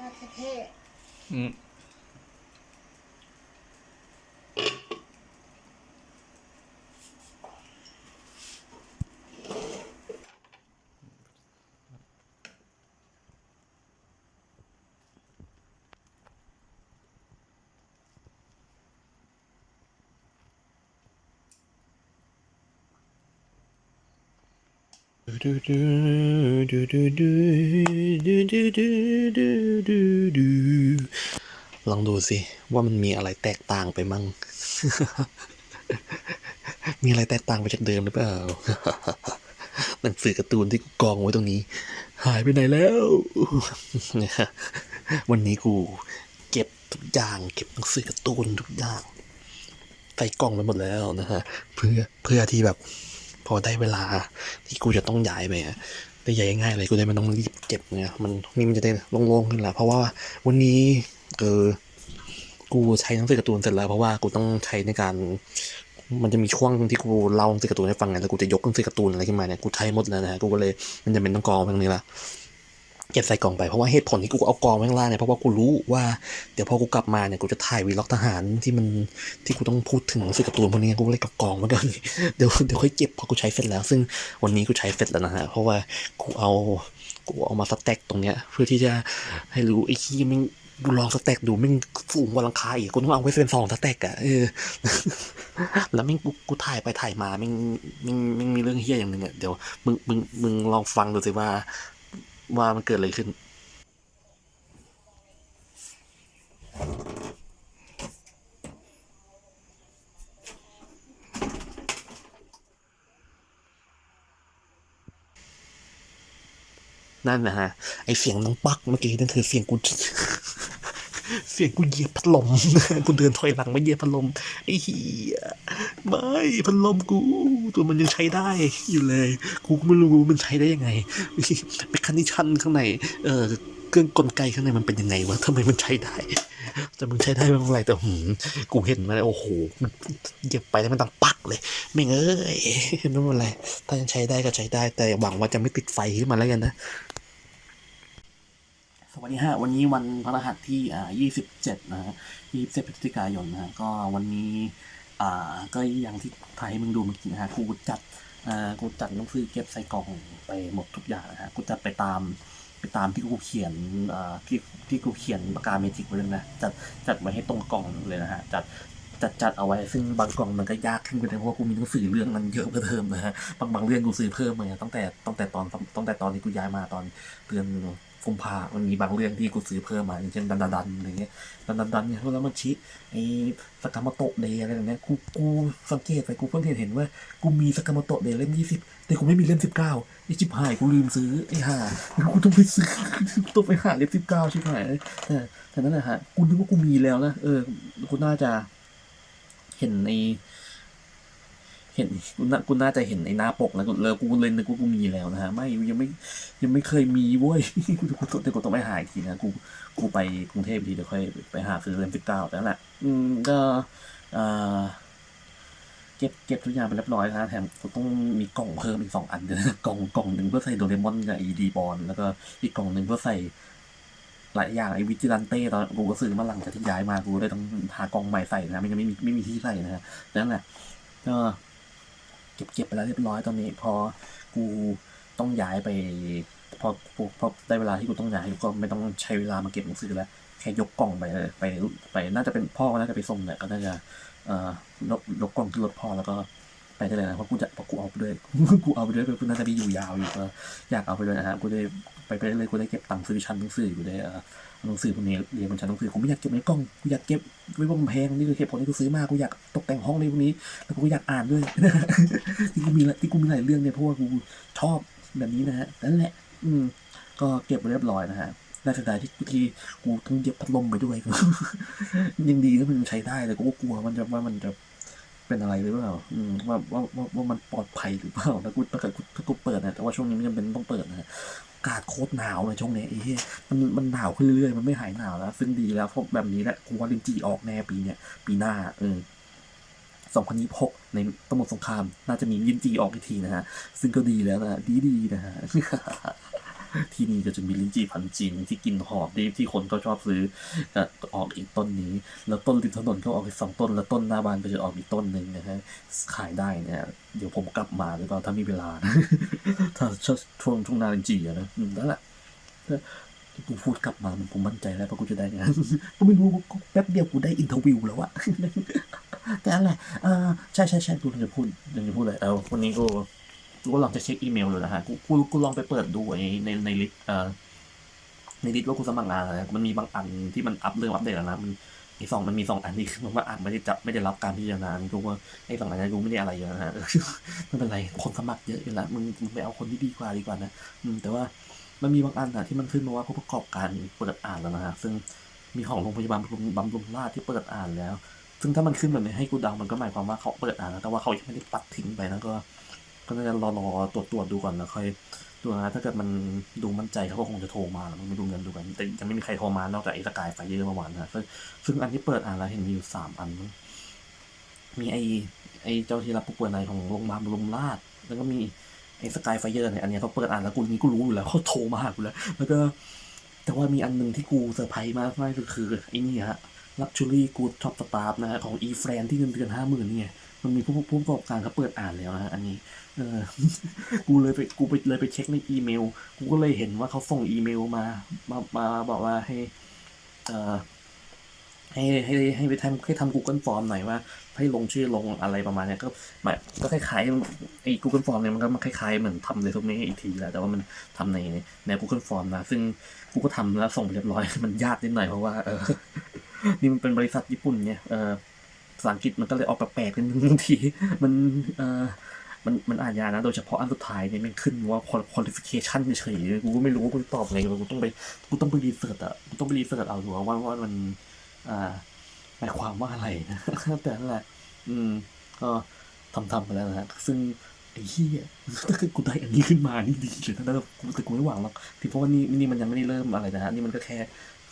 なってて。うん。 ลองดูสิ ว่ามันมีอะไรแตกต่างไปมั่ง มีอะไรแตกต่างไปจากเดิมหรือเปล่า หนังสือการ์ตูนที่กูกองไว้ตรงนี้ หายไปไหนแล้ว วันนี้กูเก็บทุกอย่าง เก็บหนังสือการ์ตูนทุกอย่างใส่กล่องไปหมดแล้วนะฮะ เพื่อเพื่อที่แบบ พอได้เวลาที่กูจะต้องย้ายไปอะได้ย้ายง่ายเลยกูได้มันต้องรีบเก็บเนี่ยมันนี่มันจะได้โล่งๆขึ้นละเพราะว่าวันนี้เออกูใช้หนังสือการ์ตูนเสร็จแล้วเพราะว่ากูต้องใช้ในการมันจะมีช่วงที่กูเล่าหนังสือการ์ตูนให้ฟังไงแล้วกูจะยกหนังสือการ์ตูนอะไรขึ้นมาเนี่ยกูใช้หมดแล้วนะกูก็เลยมันจะเป็นต้องกองไปตรงนี้ละ เก็บใส่กล่องไปเพราะว่าเหตุผลที่กูเอากองไว้ข้างล่างเนี่ยเพราะว่ากูรู้ว่าเดี๋ยวพอกูกลับมาเนี่ยกูจะถ่ายวีล็อกทหารที่มันที่กูต้องพูดถึงหนังสือการ์ตูนพวกนี้กูเลยกับกองไว้ก่อนเดี๋ยวเดี๋ยวค่อยเก็บพอกูใช้เสร็จแล้ว ซึ่งวันนี้กูใช้เสร็จแล้วนะฮะเพราะว่ากูเอากูเอามาสแต็กตรงเนี้ยเพื่อที่จะให้รู้ไอ้ขี้มึงกูลองสแต็กดูม่งสูงกว่าลังคาอีกกูต้องเอาไว้เป็นสองสแต็กอะเออแล้วม่งกูถ่ายไปถ่ายมาม่งม่งม่งมีเรื่องเฮี้ยอย่างหนึ่งอะเดี๋ยวมึงมึงมึงลองฟังดูสิว่า ว่ามันเกิดอะไรขึ้น นั่นนะฮะ ไอเสียงน้องปักเมื่อกี้นั่นคือเสียงกูเสียงกูเหยียบพัดลม กูเดินถอยหลังมาเหยียบพัดลม ไอ้เหี้ยไม่พัดลมกู ตัวมันยังใช้ได้อยู่เลย กูก็ไม่รู้มันใช้ได้ยังไงเมคานิชันข้างในเออเครื่องกลไกข้างในมันเป็นยังไงวะทำไมมันใช้ได้ แต่มึงใช้ได้ไม่เป็นไรแต่หืมกูเห็นมาแล้วโอ้โหมันเยียบไปแล้วมันดังปักเลยไม่เอ้ยไม่เป็นไรถ้ายังใช้ได้ก็ใช้ได้ แต่หวังว่าจะไม่ติดไฟขึ้นมาแล้วกันนะสวัสดีฮะวันนี้วันพฤหัสที่อ่า27นะฮะ27พฤศจิกายนนะฮะก็วันนี้ อ่า ก็อย่างที่ถ่ายให้มึงดูเมื่อกี้นะฮะกูจัดอ่ากูจัดหนังสือเก็บใส่กล่องไปหมดทุกอย่างนะฮะกูจัดไปตามไปตามที่กูเขียนอ่าที่ที่กูเขียนปากกาเมจิกไว้เลยนะจัดจัดไว้ให้ตรงกล่องเลยนะฮะจัดจัดจัดเอาไว้ ซึ่งบางกล่องมันก็ยากขึ้นไปเลยเพราะว่ากูมีหนังสือเรื่องมันเยอะเพิ่มนะฮะบางบางเรื่องกูซื้อเพิ่มมาตั้งแต่ตั้งแต่ตอนตั้งแต่ตอนที่กูย้ายมาตอนเดือน กุมภามันมีบางเรื่องที่กูซื้อเพิ่มมาอย่างเช่นดันดันดันอะไรเงี้ยดันดันดันเนี่ยแล้วมันชิไอ้สกามโตะเดย์อะไรอย่างเงี้ยกูกูสังเกตไปกูเพิ่งเห็นเห็นว่ากูมีสกามโตะเดย์เล่มยี่สิบแต่กูไม่มีเล่มสิบเก้าไอ้ชิบหายกูลืมซื้อไอ้ห่ากูต้องไปซื้อต้องไปหาเล่มสิบเก้าชิบหายแต่แต่นั่นแหละฮะกูนึกว่ากูมีแล้วนะเออกูน่าจะเห็นใน ห็นกูน่ากูน่าจะเห็นในหน้าปกแล้วกูเลยกูเลยนึกว่ากูมีแล้วนะฮะไม่ยังไม่ยังไม่เคยมีเว้ยกูกูต้องเดี๋ยวกูต้องไปหาอีกทีนะกูกูไปกรุงเทพทีเดี๋ยวค่อยไปหาซื้อเล่มสิบเก้าแต่นั่นแหละอืมก็เอ่อเก็บเก็บทุกอย่างไปเรียบร้อยนะแถมกูต้องมีกล่องเพิ่มอีกสองอันเลยกล่องกล่องหนึ่งเพื่อใส่โดเรมอนกับอีดีบอลแล้วก็อีกกล่องหนึ่งเพื่อใส่หลายอย่างไอ้วิจิลันเต้ตอนกูก็ซื้อมาหลังจากที่ย้ายมากูเลยต้องหากล่องใหม่ใส่นะไม่งั้นไม่มีไม่มีที่ใส่นะฮะนั่นแหละก็ เก็บเก็บไปแล้วเรียบร้อยตอนนี้พอกูต้องย้ายไปพอพอได้เวลาที่กูต้องย้ายก็ไม่ต้องใช้เวลามาเก็บหนังสือแล้วแค่ยกกล่องไปไปไปน่าจะเป็นพ่อก็น่าจะไปส่งแหละก็น่าจะเอ่อยกยกกล่องขึ้นรถพ่อแล้วก็ไปได้เลยนะเพราะกูจะเพราะกูเอาไปด้วยกูเอาไปด้วยกูน่าจะไปอยู่ยาวอยู่ก็อยากเอาไปด้วยนะฮะกูได้ไปไปได้เลยกูได้เก็บตังค์ซื้อชั้นหนังสือกูได้เอ่อหนังสือพวกนี้เรียนบนชั้นหนังสือกูไม่อยากเก็บในกล่องกูอยากเก็บ ไว้บนแพงนี่คือเหตุผลที่กูซื้อมากูอยากตกแต่งห้องในพวกนี้ แล้วกูก็อยากอ่านด้วยที่กูมีที่กูมีหลายเรื่องเนี่ยเพราะว่ากูชอบแบบนี้นะฮะนั่นแหละ อืม ก็เก็บไว้เรียบร้อยนะฮะน่าเสียดายที่ที่กูต้องเย็บพัดลมไปด้วยยังดีที่มันใช้ได้แต่กูกลัวมันจะว่ามันจะเป็นอะไรหรือเปล่าอืมว่าว่าว่าว่ามันปลอดภัยหรือเปล่าถ้ากูถ้าเกิดกูถ้ากูเปิดนะแต่ว่าช่วงนี้ไม่จำเป็นต้องเปิดนะากาศโคตรหนาวเลยช่วงนี้ไอ้เหี้ยมันมันหนาวขึ้นเรื่อยๆ มันไม่หายหนาวแล้ว ซึ่งดีแล้วพวกแบบนี้แหละกูว่าลินจีออกแน่ปีเนี้ยปีหน้าเออ2026ในตำรวจสงคราม น่าจะมียินจีออกอีกทีนะฮะ ซึ่งก็ดีแล้วนะดีดีๆนะฮะ ที่นี่ก็จะมีลิ้นจี่พันจีนที่กินหอมที่ที่คนก็ชอบซื้อก็ออกอีกต้นนี้ แล้วต้นริมถนนก็ออกอีกสองต้น แล้วต้นหน้าบ้านก็จะออกอีกต้นหนึ่งนะฮะขายได้เนี่ยเดี๋ยวผมกลับมาหรือเปล่าถ้ามีเวลานะถ้าช่วงช่วงช่วงนาลิ้นจี่อะนะนั่นแหละกูพูดกลับมามันผมมั่นใจแล้วว่ากูจะได้งานก็ไม่รู้กูแป๊บเดียวกูได้อินเทอร์วิวแล้วอะแต่นั่นแหละเออใช่ใช่ใช่กูจะพูดจะพูดเลยเออวันนี้กู กูก็ลองจะเช็คอีเมลดูนะฮะกูกูกูลองไปเปิดดูไอ้ในในลิสต์เอ่อในลิสต์ว่ากูสมัครงานอะไรมันมีบางอันที่มันอัปเรื่องอัปเดตแล้วนะมันไอ้สองมันมีสองอันที่คือมันว่าอ่านไม่ได้จับไม่ได้รับการพิจารณากูว่าไอ้สองอันนั้นกูไม่ได้อะไรเยอะนะฮะไม่เป็นไรคนสมัครเยอะอยู่แล้วมึงมึงไปเอาคนที่ดีกว่าดีกว่านะอืมแต่ว่ามันมีบางอันอะที่มันขึ้นมาว่าผู้ประกอบการเปิดอ่านแล้วนะฮะซึ่งมีของโรงพยาบาลบำรุงบำรุงราษฎร์ที่เปิดอ่านแล้ว ซึ่งถ้ามันขึ้นแบบนี้ให้กูเดามันก็หมายความว่าเขาเปิดอ่านแล้วแต่ว่าเขายังไม่ได้ปัดทิ้งไปนะก็ ก็น่าจะรอรอตรวจตรวจดูก่อนแล้วค่อยดูนะถ้าเกิดมันดูมั่นใจเขาก็คงจะโทรมาแล้วมันไม่ดูเงินดูกันแต่ยังไม่มีใครโทรมานอกจากไอ้สกายไฟเยอร์เมื่อวานนะซึ่งอันที่เปิดอ่านแล้วเห็นมีอยู่สามอัน มีไอ้ไอ้เจ้าที่รับผู้ป่วยในของโรงพยาบาลบำรุงราษฎร์แล้วก็มีไอ้สกายไฟเยอร์เนี่ยอันเนี้ยเขาเปิดอ่านแล้วกูนี้กูรู้อยู่แล้วเขาโทรมาหากูแล้ว แล้วก็ แต่ว่ามีอันหนึ่งที่กูเซอร์ไพรส์มากมากก็คือไอ้นี่ฮะ Luxury Good Top Staff นะฮะของ e f r a n ที่เงินเดือนห้าหมื่นนี่ไง มันมีผู้ผู้ประกอบการเขาเปิดอ่านแล้วนะอันนี้ เออ กูเลยไปกูไปเลยไปเช็คในอีเมล กูก็เลยเห็นว่าเขาส่งอีเมลมา มามาบอกว่าให้ เอ่อให้ให้ให้ไปทำให้ทำ Google Form หน่อยว่า ให้ลงชื่อลงอะไรประมาณเนี้ยก็แบบก็คล้ายๆไอ้ Google Form เนี่ยมันก็มันคล้ายๆเหมือนทำเรซูเม่อีกทีแหละแต่ว่ามันทำในใน Google Form นะ ซึ่งกูก็ทำแล้วส่งไปเรียบร้อยมันยากนิดหน่อยเพราะว่าเออนี่มันเป็นบริษัทญี่ปุ่นเนี่ยเออ ภาษาอังกฤษมันก็เลยออกแปลกๆกันบางทีมันเออมันมันอ่านยากนะโดยเฉพาะอันสุดท้ายเนี่ยมันขึ้นว่า qualification เฉยๆกูก็ไม่รู้ว่ากูจะตอบไงกูต้องไปกูต้องไปรีเสิร์ชอะกูต้องไปรีเสิร์ชเอาดูว่าว่ามันอ่าหมายความว่าอะไรนะแต่นั่นแหละอืมก็ทำทำไปแล้วนะซึ่งไอ้เหี้ยถ้าเกิดกูได้อันนี้ขึ้นมานี่ดีเลยนะแต่กูแต่กูไม่หวังหรอกที่เพราะว่านี่นี่มันยังไม่ได้เริ่มอะไรนะฮะนี่มันก็แค่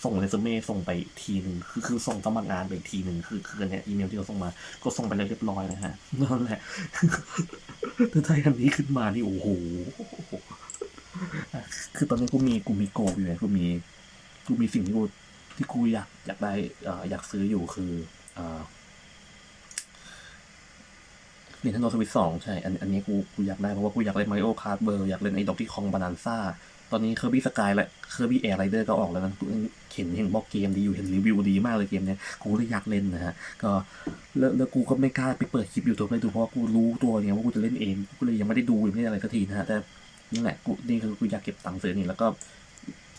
ส่งเรซูเม่ส่งไปทีหนึ่งคือคือส่งสมัครงานไปทีหนึ่งคือคือเนี่ยอีเมลที่เขาส่งมา ก็ส่งไปแล้วเรียบร้อยนะฮะนั่นแหละถ้าได้อันนี้ขึ้นมานี่โอ้โหคือตอนนี้กูมีกูมีโกอยู่ไงกูมีกูมีสิ่งที่กูที่กูอยากอยากได้อ่ออยากซื้ออยู่คือเอ่อ Nintendo Switch 2ใช่ อันอันนี้กูกูอยากได้เพราะว่ากูอยากเล่น Mario Kart เบอร์อยากเล่นไอ้ดอกที่คองบานาน่า ตอนนี้ Kirby Sky และ Kirby Air Rider ก็ออกแล้วนะกูเห็นเห็นบอกเกมดีอยู่เห็นรีวิวดีมากเลยเกมเนี้ยกูเลยอยากเล่นนะฮะก็แล้วแล้วกูก็ไม่กล้าไปเปิดคลิปอยูทูบให้ดูเพราะกูรู้ตัวเนี่ยว่ากูจะเล่นเองกูเลยยังไม่ได้ดูยังไม่ได้อะไรสักทีนะฮะแต่นี่แหละกูนี่คือกูอยากเก็บตังค์ซื้อนี่แล้วก็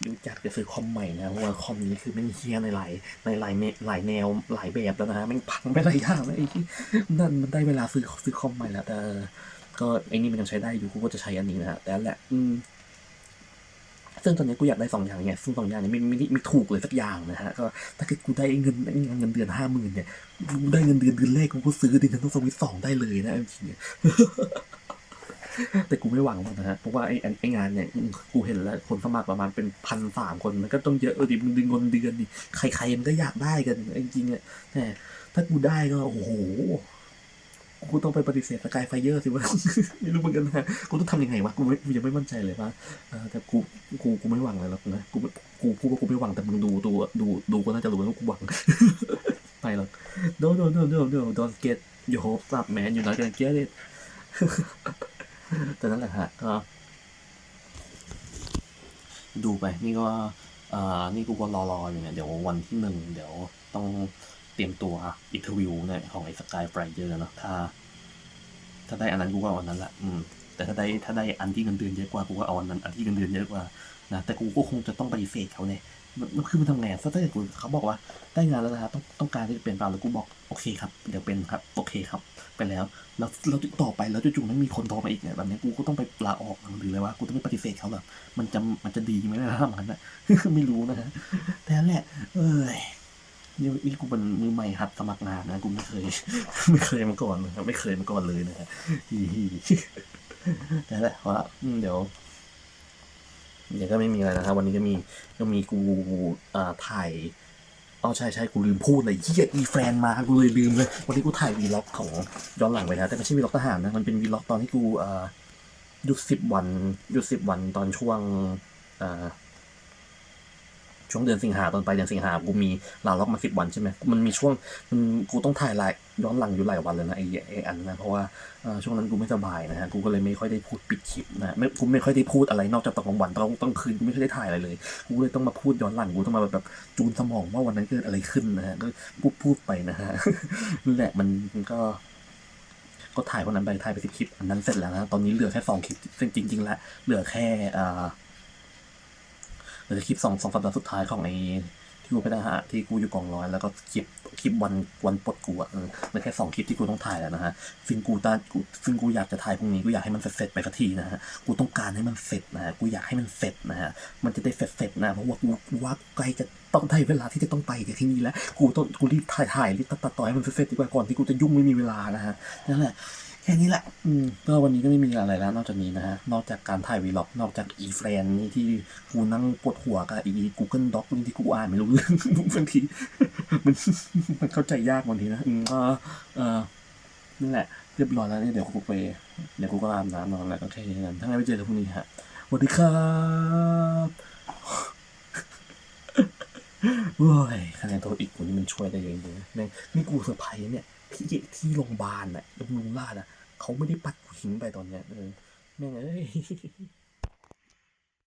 ยูจัดจะซื้อคอมใหม่นะเพราะว่าคอมนี้คือมันเฮียในหลายในหลายเมหลายแนวหลายแบบแล้วนะฮะมันพังไปหลายอย่างแล้วไอ้ที่นั่นมันได้เวลาซื้อซื้อคอมใหม่แล้วแต่ก็ไอ้นี่มันยังใช้ได้อยู่กูก็จะใช้อันนี้นะฮะแต่แหละอืม ซึ่งตอนนี้กูอยากได้สองอย่างเนี่ยซึ่งสองอย่างนี้ไม่ไม่ไม่ถูกเลยสักอย่างนะฮะก็ถ้าเกิดกูได้เงินเงินเดือนห้าหมื่นเนี่ยกูได้เงินเดือนเดือนแรกกูก็ซื้อดินต้องสวิตสองได้เลยนะจริงๆเนี่ยแต่กูไม่หวังหรอกนะฮะเพราะว่าไอ้ไอ้งานเนี่ยกูเห็นแล้วคนสมัครประมาณเป็นพันสามคนมันก็ต้องเยอะเออดิมึงดึงเงินเดือนดิใครๆมันก็อยากได้กันจริงๆเนี่ยแต่ถ้ากูได้ก็โอ้โห กูต้องไปปฏิเสธสกายไฟเยอร์สิวะไม่รู้เหมือนกันนะกูต้องทำยังไงวะกูไม่กูยังไม่มั่นใจเลยว่าแต่กูกูกูไม่หวังเลยหรอกนะกูกูพูดว่ากูไม่หวังแต่มึงดูดูดูดูก็น่าจะรู้ว่ากูหวังไปหรอก no no no no no don't get your hopes up man you're not gonna get it แต่นั่นแหละฮะก็ดูไปนี่ก็อ่อนี่กูก็รอรออยู่เนี่ยเดี๋ยววันที่หนึ่งเดี๋ยวต้อง ตรียมตัวอินเทอร์วิวเนี่ยของไอ้สกายไฟเยอร์เนาะถ้า ถ้าได้อันนั้นกูก็เอาอันนั้นแหละอืมแต่ถ้าได้ถ้าได้อันที่เงินเดือนเยอะกว่ากูก็เอาอันนั้นอันที่เงินเดือนเยอะกว่านะแต่กูก็คงจะต้องปฏิเสธเขาเนี่ยมันคือมันทำไงอะถ้าเกิดกูเขาบอกว่าได้งานแล้วนะต้องต้องการที่จะเปลี่ยนแปลงแล้วกูบอกโอเคครับเดี๋ยวเป็นครับโอเคครับไปแล้วแล้วแล้วต่อไปแล้วจู่ๆไม่มีคนโทรมาอีกเนี่ยแบบนี้กูก็ต้องไปลาออกหรืออะไรวะกูต้องไปปฏิเสธเขาแบบมันจะมันจะดีไหมนะทำงั้นนะไม่รู้นะฮะแต่นั่นแหละเอ้ย นี่นี่กูเป็นมือใหม่หัดสมัครงานนะกูไม่เคย ไม่เคยมาก่อนนะครับไม่เคยมาก่อนเลยนะฮะฮีฮีนั่นแหละว่าอืมเดี๋ยว เดี๋ยวก็ไม่มีอะไรนะครับ วันนี้ก็มีก็มีกูอ่าถ่ายอ๋อใช่ใช่กูลืมพูดเลยเฮียอีแฟนมากูเลยลืมเลยวันนี้กูถ่ายวีล็อกของย้อนหลังไปนะแต่ไม่ใช่วีล็อกทหารนะมันเป็นวีล็อกตอนที่กูอ่าหยุดสิบวันหยุดสิบวันตอนช่วงอ่า ช่วงเดือนสิงหาตอนไปลายเดือนสิงหากูมีลาล็อกมาสิบวันใช่ไหมมันมีช่วงมันกูต้องถ่ายหลายย้อนหลังอยู่หลายวันเลยนะไอ้ไอ้อันนั้นนะเพราะว่าช่วงนั้นกูไม่สบายนะฮะกูก็เลยไม่ค่อยได้พูดปิดคลิปนะไม่กูไม่ค่อยได้พูดอะไรนอกจากตอนกลางวันตอนตอนคืนกูไม่ค่อยได้ถ่ายอะไรเลยกูเลยต้องมาพูดย้อนหลังกูต้องมาแบบจูนสมองว่าวันนั้นเกิดอะไรขึ้นนะฮะก็พูดพูดไปนะฮะนั่นแหละมันก็ก็ถ่ายวันนั้นไปถ่ายไปสิบคลิปอันนั้นเสร็จแล้วนะตอนนี้เหลือแค่สองคลิปซึ่งจริงๆแล้วเหลือแค่อ่า หลือคลิปสองสองสัปดาห์สุดท้ายของไอ้ที่กูไปนะฮะที่กูอยู่กองร้อยแล้วก็คลิปคลิปวันวันปลดกูอะเออเหลือแค่สองคลิปที่กูต้องถ่ายแล้วนะฮะซึ่งกูตากูซึ่งกูอยากจะถ่ายพรุ่งนี้กูอยากให้มันเสร็จไปสักทีนะฮะกูต้องการให้มันเสร็จนะฮะกูอยากให้มันเสร็จนะฮะมันจะได้เสร็จๆนะเพราะว่ากูว่าใกล้จะต้องได้เวลาที่จะต้องไปจากที่นี่แล้วกูต้องกูรีบถ่ายถ่ายรีบตัดต่อให้มันเสร็จดีกว่าก่อนที่กูจะยุ่งไม่มีเวลานะฮะนั่นแหละ แค่นี้แหละ อืมก็วันนี้ก็ไม่มีอะไรแล้ว นอกจากนี้นะฮะ นอกจากการถ่ายวีล็อก นอกจากอีเฟรนนี่ที่กูนั่งปวดหัวกับอี Google Doc นี่ที่กูอ่านไม่รู้เรื่องบางทีมันมันเข้าใจยากบางทีนะอืมก็เออนั่นแหละ เรียบร้อยแล้วเนี่ยเดี๋ยวกูไป เดี๋ยวกูก็อาบน้ำนอนแล้วก็แค่นี้กันถ้าไงไปเจอกันพรุ่งนี้ฮะสวัสดีครับโว้ยคะแนนโทรอีกคนนี้มันช่วยได้เยอะเลยแม่งนี่กูเซอร์ไพรส์เนี่ย ที่ที่โรงพยาบาลน่ะโรงพยาบาลน่ะเขาไม่ได้ปัดหินไปตอนเนี้ยเออแม่งเอ้ย